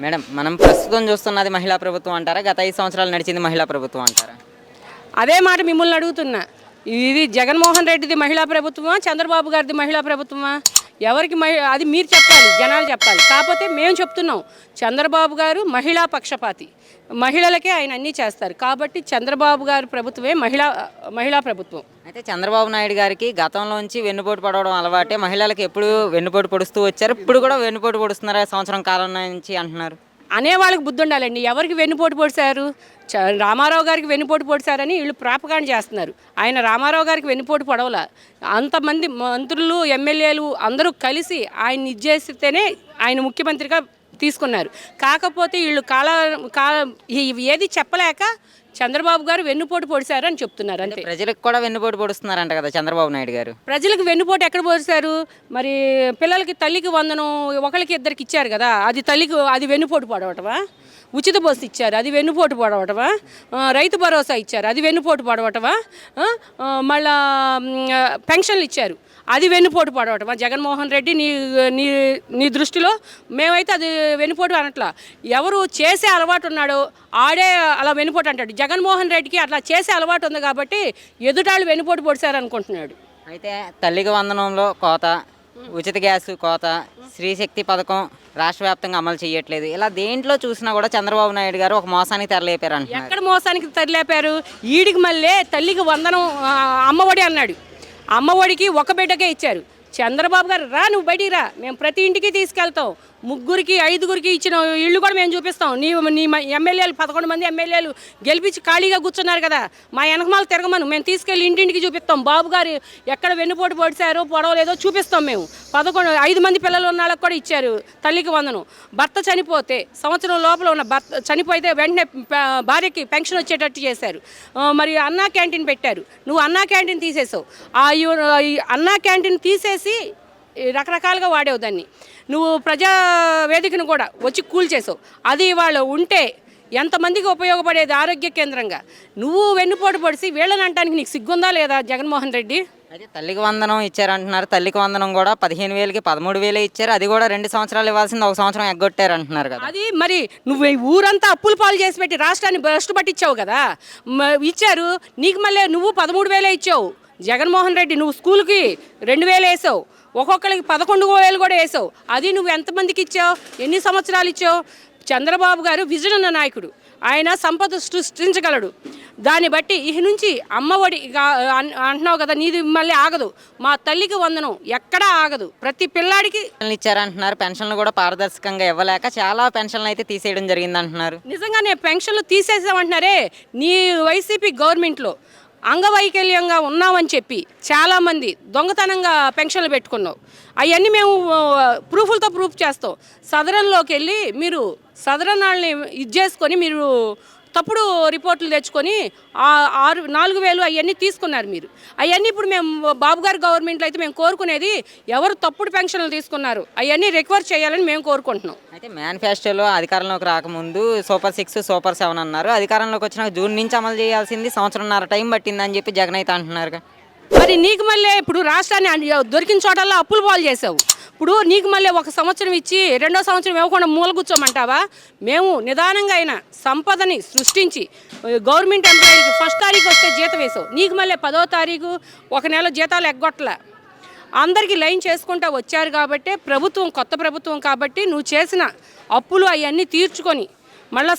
Madam మనం ప్రస్తుతం చూస్తున్నది మహిళా ప్రభుత్వం అంటారా? గత ఐదు సంవత్సరాలు నడిచింది మహిళా ప్రభుత్వం అంటారా? అదే మాట మిమ్మల్ని అడుగుతున్నా. ఇది జగన్మోహన్ రెడ్డిది మహిళా ప్రభుత్వమా? చంద్రబాబు గారిది మహిళా ప్రభుత్వమా? ఎవరికి మహి అది మీరు చెప్పాలి జనాలు చెప్పాలి. కాకపోతే మేము చెప్తున్నాం చంద్రబాబు గారు మహిళా పక్షపాతి. మహిళలకే ఆయన అన్నీ చేస్తారు. కాబట్టి చంద్రబాబు గారి ప్రభుత్వమే మహిళా మహిళా ప్రభుత్వం. అయితే చంద్రబాబు నాయుడు గారికి గతంలోంచి వెన్నుపోటు పడవడం అలవాటే. మహిళలకు ఎప్పుడు వెన్నుపోటు పొడుస్తూ వచ్చారు. ఇప్పుడు కూడా వెన్నుపోటు పొడుస్తున్నారు. సంవత్సరం కాలం నుంచి అంటున్నారు. అనే వాళ్ళకి బుద్ధి ఉండాలండి. ఎవరికి వెన్నుపోటు పొడిచారు చ- రామారావు గారికి వెన్నుపోటు పొడిచారని వీళ్ళు ప్రాపకాండ చేస్తున్నారు. ఆయన రామారావు గారికి వెన్నుపోటు పొడవల. అంతమంది మంత్రులు ఎమ్మెల్యేలు అందరూ కలిసి ఆయన ఇచ్చేస్తేనే ఆయన ముఖ్యమంత్రిగా తీసుకున్నారు. కాకపోతే వీళ్ళు కాల కాల ఏది చెప్పలేక చంద్రబాబు గారు వెన్నుపోటు పొడిచారు అని చెప్తున్నారు అంతే. ప్రజలకు కూడా వెన్నుపోటు పొడుస్తున్నారంట కదా చంద్రబాబు నాయుడు గారు. ప్రజలకు వెన్నుపోటు ఎక్కడ పోసారు మరి పిల్లలకి తల్లికి వందనం ఒకరికి ఇద్దరికి ఇచ్చారు కదా అది తల్లికి అది వెన్నుపోటు పడవటమా? ఉచిత బస్సు ఇచ్చారు. అది వెన్నుపోటు పడవటమా? రైతు భరోసా ఇచ్చారు. అది వెన్నుపోటు పడవటమా? మళ్ళా పెన్షన్లు ఇచ్చారు. అది వెన్నుపోటు పడవటమా? జగన్మోహన్ రెడ్డి నీ నీ నీ దృష్టిలో మేమైతే అది వెన్నుపోటు అనట్లా. ఎవరు చేసే అలవాటు ఉన్నాడో ఆడే అలా వెన్నుపోటు అంటాడు. జగన్మోహన్ రెడ్డికి అట్లా చేసే అలవాటు ఉంది కాబట్టి ఎదుటాళ్ళు వెన్నుపోటు పొడిచారు అనుకుంటున్నాడు అయితే తల్లికి వందనంలో కోత ఉచిత గ్యాస్ కోత శ్రీశక్తి పథకం రాష్ట్ర వ్యాప్తంగా అమలు చేయట్లేదు. ఇలా దేంట్లో చూసినా కూడా చంద్రబాబు నాయుడు గారు ఒక మోసానికి తెరలేపారు అంట ఎక్కడ మోసానికి తరలేపారు? ఈడికి మళ్ళీ తల్లికి వందనం అమ్మఒడి అన్నాడు. అమ్మఒడికి ఒక బిడ్డకే ఇచ్చారు. చంద్రబాబు గారు రా నువ్వు బయటికి రా. మేము ప్రతి ఇంటికి తీసుకెళ్తాం. ముగ్గురికి ఐదుగురికి ఇచ్చిన ఇళ్ళు కూడా మేము చూపిస్తాం. నీ నీ ఎమ్మెల్యేలు పదకొండు మంది ఎమ్మెల్యేలు గెలిపించి ఖాళీగా కూర్చున్నారు కదా. మా వెనకమాల తిరగమను. మేము తీసుకెళ్ళి ఇంటింటికి చూపిస్తాం. బాబు గారు ఎక్కడ వెన్నుపోటు పొడిచారో పొడవలేదో చూపిస్తాం మేము. పదకొండు ఐదు మంది పిల్లలు ఉన్న వాళ్ళకి కూడా ఇచ్చారు తల్లికి వందనం. భర్త చనిపోతే సంవత్సరం లోపల ఉన్న భర్త చనిపోతే వెంటనే భార్యకి పెన్షన్ వచ్చేటట్టు చేశారు. మరి అన్నా క్యాంటీన్ పెట్టారు. నువ్వు అన్నా క్యాంటీన్ తీసేసావు. ఆ అన్నా క్యాంటీన్ తీసేసి రకరకాలుగా వాడేవు దాన్ని. నువ్వు ప్రజా వేదికను కూడా వచ్చి కూల్చేసావు అది వాళ్ళు ఉంటే ఎంతమందికి ఉపయోగపడేది ఆరోగ్య కేంద్రంగా? నువ్వు వెన్నుపోటు పడిసి వీళ్ళని అంటానికి నీకు సిగ్గుందా లేదా జగన్మోహన్ రెడ్డి? అయితే తల్లికి వందనం ఇచ్చారంటున్నారు. తల్లికి వందనం కూడా పదిహేను వేలకి పదమూడు వేలే ఇచ్చారు. అది కూడా రెండు సంవత్సరాలు ఇవ్వాల్సింది ఒక సంవత్సరం ఎగ్గొట్టారు అంటున్నారు కదా. అది మరి నువ్వు ఈ ఊరంతా అప్పులు పాలు చేసి పెట్టి రాష్ట్రాన్ని భ్రష్టు పట్టించావు కదా. ఇచ్చారు. నీకు మళ్ళీ నువ్వు పదమూడు వేలే ఇచ్చావు. జగన్మోహన్ రెడ్డి నువ్వు స్కూల్కి రెండు వేలు వేసావు. ఒక్కొక్కరికి పదకొండు వేలు కూడా వేసావు. అది నువ్వు ఎంతమందికి ఇచ్చావు? ఎన్ని సంవత్సరాలు ఇచ్చావు? చంద్రబాబు గారు విజన్ నాయకుడు. ఆయన సంపద సృష్టించగలడు. దాన్ని బట్టి ఇక నుంచి అమ్మఒడి అంటున్నావు కదా నీది మళ్ళీ ఆగదు. మా తల్లికి వందనం ఎక్కడా ఆగదు. ప్రతి పిల్లాడికి ఇచ్చారంటున్నారు. పెన్షన్లు కూడా పారదర్శకంగా ఇవ్వలేక చాలా పెన్షన్లు అయితే తీసేయడం జరిగింది అంటున్నారు నిజంగానే పెన్షన్లు తీసేసామంటున్నారే నీ వైసీపీ గవర్నమెంట్లో. అంగవైకల్యంగా ఉన్నామని చెప్పి చాలామంది దొంగతనంగా పెన్షన్లు పెట్టుకున్నావు అవన్నీ మేము ప్రూఫ్లతో ప్రూఫ్ చేస్తాం. సదరంలోకి వెళ్ళి మీరు సదరన్ వాళ్ళని ఇది చేసుకొని మీరు తప్పుడు రిపోర్ట్లు తెచ్చుకొని ఆరు నాలుగు వేలు అవన్నీ తీసుకున్నారు మీరు. అవన్నీ ఇప్పుడు మేము బాబు గారు గవర్నమెంట్లో అయితే మేము కోరుకునేది ఎవరు తప్పుడు పెన్షన్లు తీసుకున్నారు అవన్నీ రికవర్ చేయాలని మేము కోరుకుంటున్నాం. అయితే మేనిఫెస్టోలో అధికారంలోకి రాకముందు సూపర్ సిక్స్ సూపర్ సెవెన్ అన్నారు. అధికారంలోకి వచ్చిన జూన్ నుంచి అమలు చేయాల్సింది సంవత్సరంన్నర టైం పట్టిందని చెప్పి జగన్ అయితే అంటున్నారు మరి నీకు మళ్ళీ ఇప్పుడు రాష్ట్రాన్ని దొరికిన చోటల్లో అప్పులు పాలు చేసావు. ఇప్పుడు నీకు మళ్ళీ ఒక సంవత్సరం ఇచ్చి రెండో సంవత్సరం ఇవ్వకుండా మూల కూర్చోమంటావా? మేము నిదానంగా అయిన సంపదని సృష్టించి గవర్నమెంట్ ఎంప్లాయీకి ఫస్ట్ తారీఖు వస్తే జీతం వేసావు. నీకు మళ్ళీ పదో తారీఖు ఒక నెల జీతాలు ఎగ్గొట్టలే. అందరికీ లైన్ చేసుకుంటా వచ్చారు కాబట్టి ప్రభుత్వం కొత్త ప్రభుత్వం కాబట్టి నువ్వు చేసిన అప్పులు అవన్నీ తీర్చుకొని మళ్ళీ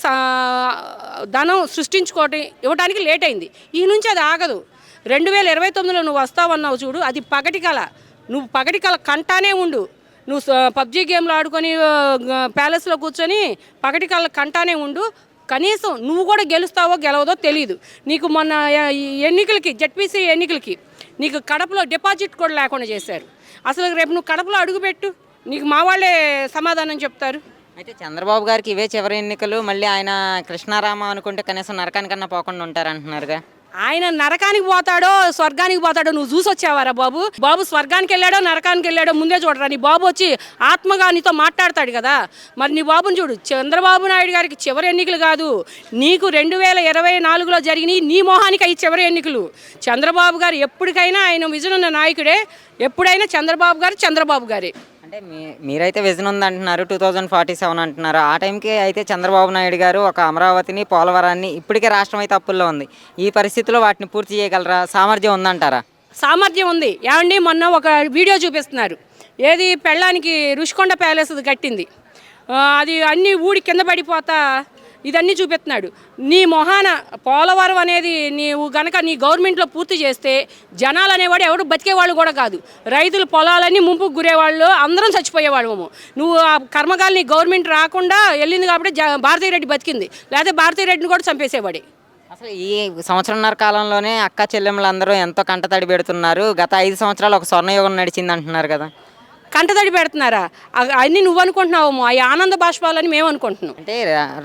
ధనం సృష్టించుకోవటం ఇవ్వడానికి లేట్ అయింది. ఈ నుంచి అది ఆగదు. రెండు వేల ఇరవై తొమ్మిదిలో నువ్వు వస్తావన్నావు చూడు అది పగటి కళ. నువ్వు పగటి కళ కంటానే ఉండు. నువ్వు పబ్జీ గేమ్లు ఆడుకొని ప్యాలెస్లో కూర్చొని పగటి కళ కంటానే ఉండు. కనీసం నువ్వు కూడా గెలుస్తావో గెలవదో తెలియదు నీకు మొన్న ఎన్నికలకి జడ్పీసీ ఎన్నికలకి నీకు కడపలో డిపాజిట్ కూడా లేకుండా చేశారు. అసలు రేపు నువ్వు కడపలో అడుగుపెట్టు నీకు మా వాళ్ళే సమాధానం చెప్తారు. అయితే చంద్రబాబు గారికి ఇవే చివరి ఎన్నికలు మళ్ళీ ఆయన కృష్ణారామ అనుకుంటే కనీసం నరకానికన్నా పోకుండా ఉంటారంటున్నారుగా. ఆయన నరకానికి పోతాడో స్వర్గానికి పోతాడో నువ్వు చూసి వచ్చావారా బాబు? బాబు స్వర్గానికి వెళ్ళాడో నరకానికి వెళ్ళాడో ముందే చూడరా? నీ బాబు వచ్చి ఆత్మగా నీతో మాట్లాడతాడు కదా. మరి నీ బాబుని చూడు చంద్రబాబు నాయుడు గారికి చివరి ఎన్నికలు కాదు నీకు రెండు వేల ఇరవై నాలుగులో జరిగినాయి నీ మొహానికి అవి చివరి ఎన్నికలు. చంద్రబాబు గారు ఎప్పటికైనా ఆయన విజనున్న నాయకుడే ఎప్పుడైనా చంద్రబాబు గారు చంద్రబాబు గారే. అంటే మీ మీరైతే విజన్ ఉంది అంటున్నారు టూ థౌజండ్ ఫార్టీ సెవెన్ అంటున్నారు. ఆ టైంకి అయితే చంద్రబాబు నాయుడు గారు ఒక అమరావతిని పోలవరాన్ని ఇప్పటికే రాష్ట్రం అయితే అప్పుల్లో ఉంది. ఈ పరిస్థితిలో వాటిని పూర్తి చేయగలరా? సామర్థ్యం ఉందంటారా? సామర్థ్యం ఉంది. ఏమండి మొన్న ఒక వీడియో చూపిస్తున్నారు. ఏది పెళ్ళానికి రుషికొండ ప్యాలెస్ కట్టింది. అది అన్నీ ఊడి కింద పడిపోతా ఇదన్నీ చూపిస్తున్నాడు నీ మొహాన పోలవరం అనేది నీవు గనక నీ గవర్నమెంట్లో పూర్తి చేస్తే జనాలు అనేవాడు ఎవడు బతికేవాళ్ళు కూడా కాదు. రైతులు పొలాలన్నీ ముంపుకు గురేవాళ్ళు అందరం చచ్చిపోయేవాళ్ళము నువ్వు ఆ కర్మకాలు నీ గవర్నమెంట్ రాకుండా వెళ్ళింది కాబట్టి భారతీయ రెడ్డి బతికింది. లేకపోతే భారతీయ రెడ్డిని కూడా చంపేసేవాడే. అసలు ఈ సంవత్సరంన్నర కాలంలోనే అక్క చెల్లెములందరూ ఎంతో కంటతడి పెడుతున్నారు. గత ఐదు సంవత్సరాలు ఒక స్వర్ణయుగం నడిచింది అంటున్నారు కదా. కంటతడి పెడుతున్నారా? అన్ని నువ్వు అనుకుంటున్నావేమో అవి ఆనంద బాష్పాలని మేము అనుకుంటున్నాం అంటే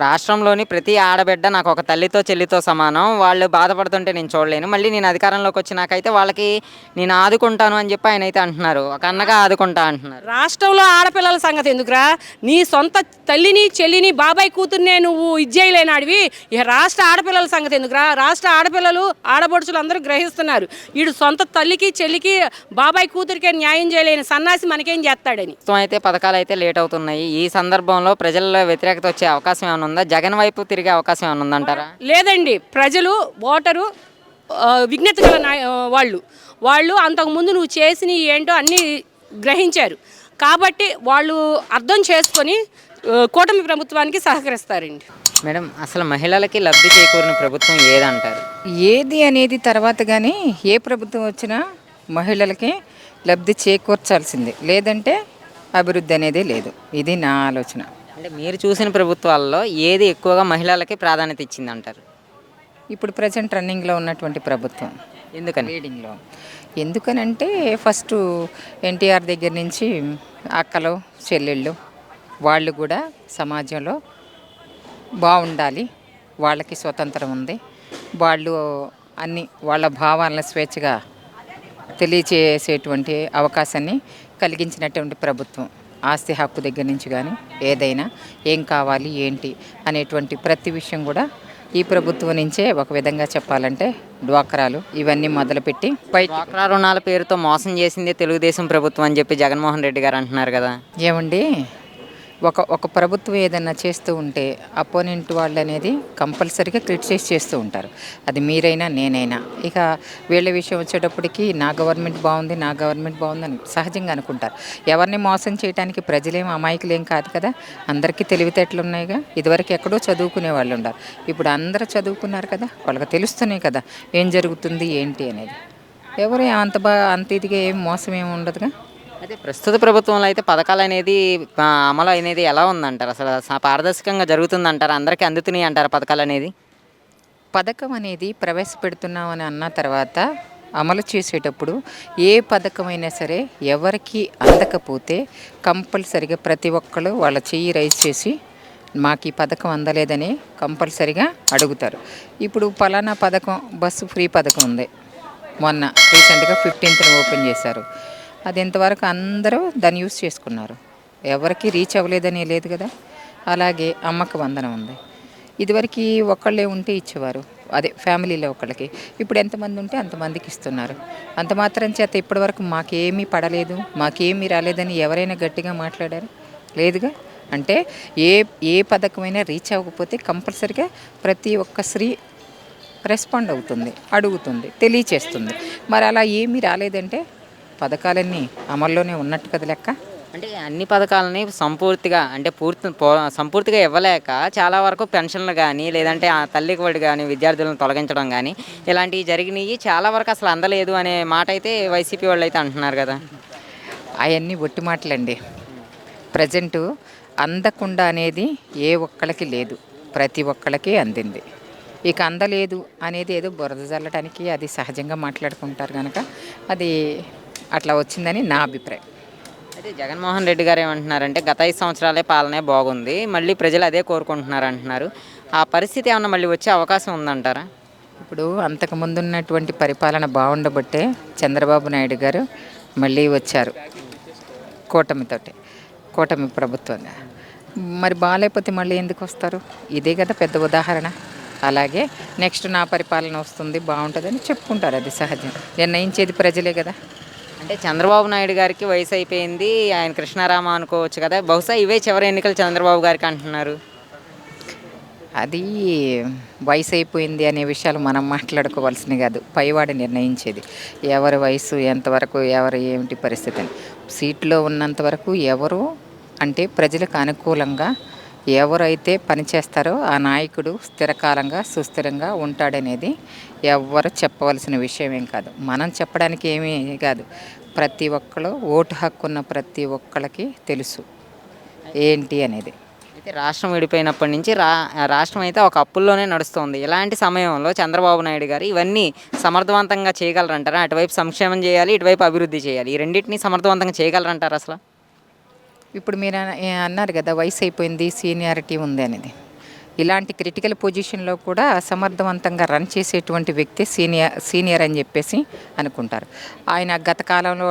రాష్ట్రంలోని ప్రతి ఆడబిడ్డ నాకు ఒక తల్లితో చెల్లితో సమానం. వాళ్ళు బాధపడుతుంటే నేను చూడలేను. మళ్ళీ నేను అధికారంలోకి వచ్చినాకైతే వాళ్ళకి నేను ఆదుకుంటాను అని చెప్పి ఆయన అయితే అంటున్నారు. ఒక అన్నగా ఆదుకుంటా అంటున్నారు. రాష్ట్రంలో ఆడపిల్లల సంగతి ఎందుకురా? నీ సొంత తల్లిని చెల్లిని బాబాయ్ కూతుర్నే నువ్వు ఇచ్చేయలేనాడివి ఇక రాష్ట్ర ఆడపిల్లల సంగతి ఎందుకురా? రాష్ట్ర ఆడపిల్లలు ఆడపడుచులు అందరూ గ్రహిస్తున్నారు. వీడు సొంత తల్లికి చెల్లికి బాబాయ్ కూతురికే న్యాయం చేయలేని సన్నాసి మనకేం చేస్తాడని? ప్రస్తుతం అయితే పథకాలు అయితే లేట్ అవుతున్నాయి. ఈ సందర్భంలో ప్రజల్లో వ్యతిరేకత వచ్చే అవకాశం ఏమైనా ఉందా? జగన్ వైపు తిరిగే అవకాశం ఏమైనా ఉందంటారా? లేదండి. ప్రజలు ఓటరు ఆ, విజ్ఞత గల నాయ వాళ్ళు. వాళ్ళు అంతకుముందు నువ్వు చేసిన ఏంటో అన్నీ గ్రహించారు. కాబట్టి వాళ్ళు అర్థం చేసుకొని ఆ, కూటమి ప్రభుత్వానికి సహకరిస్తారండి. మేడం అసలు మహిళలకి లబ్ధి చేకూరిన ప్రభుత్వం ఏదంటారు? ఏది అనేది తర్వాత కానీ ఏ ప్రభుత్వం వచ్చినా మహిళలకి లబ్ధి చేకూర్చాల్సిందే. లేదంటే అభివృద్ధి అనేది లేదు. ఇది నా ఆలోచన. అంటే మీరు చూసిన ప్రభుత్వాల్లో ఏది ఎక్కువగా మహిళలకి ప్రాధాన్యత ఇచ్చింది అంటారు ఇప్పుడు ప్రజెంట్ రన్నింగ్లో ఉన్నటువంటి ప్రభుత్వం. ఎందుకని? లీడింగ్లో. ఎందుకనంటే ఫస్ట్ ఎన్టీఆర్ దగ్గర నుంచి అక్కలు చెల్లెళ్ళు వాళ్ళు కూడా సమాజంలో బాగుండాలి. వాళ్ళకి స్వతంత్రం ఉంది. వాళ్ళు అన్ని వాళ్ళ భావాలను స్వేచ్ఛగా తెలియచేసేటువంటి అవకాశాన్ని కలిగించినటువంటి ప్రభుత్వం ఆస్తి హక్కు దగ్గర నుంచి కానీ ఏదైనా ఏం కావాలి ఏంటి అనేటువంటి ప్రతి విషయం కూడా ఈ ప్రభుత్వం నుంచే ఒక విధంగా చెప్పాలంటే డ్వాక్రాలు ఇవన్నీ మొదలుపెట్టి బయట డ్వాక్రా రుణాల పేరుతో మోసం చేసిందే తెలుగుదేశం ప్రభుత్వం అని చెప్పి జగన్మోహన్ రెడ్డి గారు అంటున్నారు కదా. ఏమండి? ఒక ఒక ప్రభుత్వం ఏదైనా చేస్తూ ఉంటే అపోనెంట్ వాళ్ళు అనేది కంపల్సరీగా క్రిటిసైజ్ చేస్తూ ఉంటారు. అది మీరైనా నేనైనా. ఇక వీళ్ళ విషయం వచ్చేటప్పటికి నా గవర్నమెంట్ బాగుంది నా గవర్నమెంట్ బాగుంది అని సహజంగా అనుకుంటారు. ఎవరిని మోసం చేయడానికి ప్రజలేం అమాయకులేం కాదు కదా. అందరికీ తెలివితేటలు ఉన్నాయిగా ఇదివరకు ఎక్కడో చదువుకునే వాళ్ళు ఉన్నారు ఇప్పుడు అందరూ చదువుకున్నారు కదా. వాళ్ళకి తెలుస్తున్నాయి కదా ఏం జరుగుతుంది ఏంటి అనేది. ఎవరు అంత బా అంత ఇదిగా ఏం మోసం ఏమి ఉండదుగా. అయితే ప్రస్తుత ప్రభుత్వంలో అయితే పథకాలు అనేది అమలు అనేది ఎలా ఉందంటారు? అసలు పారదర్శకంగా జరుగుతుందంటారు? అందరికీ అందుతున్నాయి అంటారు పథకాలు అనేది? పథకం అనేది ప్రవేశపెడుతున్నామని అన్న తర్వాత అమలు చేసేటప్పుడు ఏ పథకమైనా సరే ఎవరికి అందకపోతే కంపల్సరిగా ప్రతి ఒక్కరు వాళ్ళ చెయ్యి రైజ్ చేసి మాకు ఈ పథకం అందలేదని కంపల్సరిగా అడుగుతారు. ఇప్పుడు పలానా పథకం బస్సు ఫ్రీ పథకం ఉంది. మొన్న రీసెంట్గా ఫిఫ్టీన్త్ని ఓపెన్ చేశారు. అది ఎంతవరకు అందరూ దాన్ని యూస్ చేసుకున్నారు. ఎవరికి రీచ్ అవ్వలేదని లేదు కదా. అలాగే అమ్మకు వందనం ఉంది. ఇదివరకు ఒకళ్ళే ఉంటే ఇచ్చేవారు. అదే ఫ్యామిలీలో ఒకళ్ళకి. ఇప్పుడు ఎంతమంది ఉంటే అంతమందికి ఇస్తున్నారు. అంత మాత్రం చేత ఇప్పటివరకు మాకేమీ పడలేదు మాకేమీ రాలేదని ఎవరైనా గట్టిగా మాట్లాడారు? లేదుగా? అంటే ఏ ఏ పథకమైనా రీచ్ అవ్వకపోతే కంపల్సరిగా ప్రతి ఒక్క స్త్రీ రెస్పాండ్ అవుతుంది అడుగుతుంది తెలియచేస్తుంది. మరి అలా ఏమీ రాలేదంటే పథకాలన్నీ అమల్లోనే ఉన్నట్టు కదా లెక్క? అంటే అన్ని పథకాలని సంపూర్తిగా అంటే పూర్తి సంపూర్తిగా ఇవ్వలేక చాలా వరకు పెన్షన్లు కానీ లేదంటే ఆ తల్లికి వడి కానీ విద్యార్థులను తొలగించడం కానీ ఇలాంటివి జరిగినాయి. చాలా వరకు అసలు అందలేదు అనే మాట అయితే వైసీపీ వాళ్ళు అయితే అంటున్నారు కదా. అవన్నీ ఒట్టి మాటలండి. ప్రజెంటు అందకుండా అనేది ఏ ఒక్కళ్ళకి లేదు. ప్రతి ఒక్కళ్ళకి అందింది. ఇక అందలేదు అనేది ఏదో బురద జల్లటానికి అది సహజంగా మాట్లాడుకుంటారు కనుక అది అట్లా వచ్చిందని నా అభిప్రాయం. అయితే జగన్మోహన్ రెడ్డి గారు ఏమంటున్నారంటే గత ఐదు సంవత్సరాలే పాలనే బాగుంది మళ్ళీ ప్రజలు అదే కోరుకుంటున్నారు అంటున్నారు ఆ పరిస్థితి ఏమన్నా మళ్ళీ వచ్చే అవకాశం ఉందంటారా? ఇప్పుడు అంతకుముందు ఉన్నటువంటి పరిపాలన బాగుండబట్టే చంద్రబాబు నాయుడు గారు మళ్ళీ వచ్చారు కూటమితోటి కూటమి ప్రభుత్వంగా. మరి బాగాలేకపోతే మళ్ళీ ఎందుకు వస్తారు? ఇదే కదా పెద్ద ఉదాహరణ. అలాగే నెక్స్ట్ నా పరిపాలన వస్తుంది బాగుంటుందని చెప్పుకుంటారు అది సహజం. నిర్ణయించేది ప్రజలే కదా. అంటే చంద్రబాబు నాయుడు గారికి వయసు అయిపోయింది ఆయన కృష్ణారామ అనుకోవచ్చు కదా. బహుశా ఇవే చివరి ఎన్నికలు చంద్రబాబు గారికి అంటున్నారు. అది వయసు అయిపోయింది అనే విషయాలు మనం మాట్లాడుకోవాల్సింది కాదు. పైవాడు నిర్ణయించేది. ఎవరి వయసు ఎంతవరకు ఎవరు ఏమిటి పరిస్థితి అని. సీట్లో ఉన్నంత వరకు ఎవరు అంటే ప్రజలకు అనుకూలంగా ఎవరైతే పనిచేస్తారో ఆ నాయకుడు స్థిరకాలంగా సుస్థిరంగా ఉంటాడనేది ఎవరు చెప్పవలసిన విషయం ఏం కాదు. మనం చెప్పడానికి ఏమీ కాదు. ప్రతి ఒక్కరు ఓటు హక్కు ఉన్న ప్రతి ఒక్కరికి తెలుసు ఏంటి అనేది. అయితే రాష్ట్రం విడిపోయినప్పటి నుంచి రా రాష్ట్రం అయితే ఒక అప్పుల్లోనే నడుస్తుంది. ఇలాంటి సమయంలో చంద్రబాబు నాయుడు గారు ఇవన్నీ సమర్థవంతంగా చేయగలరంటారా? అటువైపు సంక్షేమం చేయాలి ఇటువైపు అభివృద్ధి చేయాలి. ఈ రెండింటిని సమర్థవంతంగా చేయగలరంటారా అసలు? ఇప్పుడు మీరు అన్నారు కదా వయసు అయిపోయింది సీనియారిటీ ఉంది అనేది. ఇలాంటి క్రిటికల్ పొజిషన్లో కూడా సమర్థవంతంగా రన్ చేసేటువంటి వ్యక్తి సీనియర్ సీనియర్ అని చెప్పేసి అనుకుంటారు. ఆయన గత కాలంలో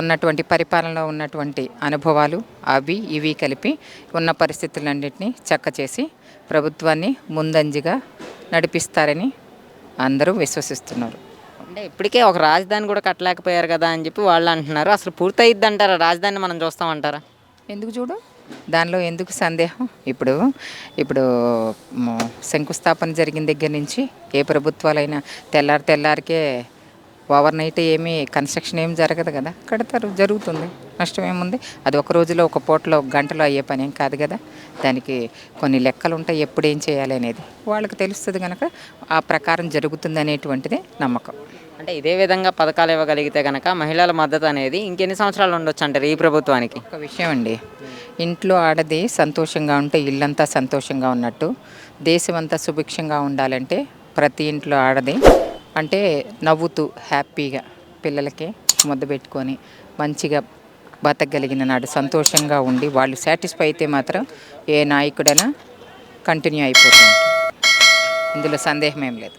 ఉన్నటువంటి పరిపాలనలో ఉన్నటువంటి అనుభవాలు అవి ఇవి కలిపి ఉన్న పరిస్థితులన్నింటినీ చక్క చేసి ప్రభుత్వాన్ని ముందంజగా నడిపిస్తారని అందరూ విశ్వసిస్తున్నారు. అంటే ఇప్పటికే ఒక రాజధాని కూడా కట్టలేకపోయారు కదా అని చెప్పి వాళ్ళు అంటున్నారు. అసలు పూర్తయిద్ది అంటారా రాజధాని మనం చూస్తామంటారా? ఎందుకు చూడు? దానిలో ఎందుకు సందేహం? ఇప్పుడు ఇప్పుడు శంకుస్థాపన జరిగిన దగ్గర నుంచి ఏ ప్రభుత్వాలైనా తెల్లారి తెల్లారికే ఓవర్ నైట్ ఏమీ కన్స్ట్రక్షన్ ఏం జరగదు కదా? కడతారు జరుగుతుంది. నష్టం ఏముంది అది ఒక రోజులో ఒక పూటలో ఒక గంటలో అయ్యే పని ఏం కాదు కదా? దానికి కొన్ని లెక్కలు ఉంటాయి ఎప్పుడు ఏం చేయాలి అనేది. వాళ్ళకి తెలుస్తుంది కనుక ఆ ప్రకారం జరుగుతుంది అనేటువంటిది నమ్మకం. అంటే ఇదే విధంగా పథకాలు ఇవ్వగలిగితే కనుక మహిళల మద్దతు అనేది ఇంకెన్ని సంవత్సరాలు ఉండొచ్చు అంటారు ఈ ప్రభుత్వానికి? ఒక విషయం అండి ఇంట్లో ఆడది సంతోషంగా ఉంటే ఇల్లంతా సంతోషంగా ఉన్నట్టు దేశమంతా సుభిక్షంగా ఉండాలంటే ప్రతి ఇంట్లో ఆడది అంటే నవ్వుతూ హ్యాపీగా పిల్లలకి ముద్ద పెట్టుకొని మంచిగా బతకగలిగిన నాడు సంతోషంగా ఉండి వాళ్ళు సాటిస్ఫై అయితే మాత్రం ఏ నాయకుడైనా కంటిన్యూ అయిపోతుంది ఇందులో సందేహం ఏం లేదు.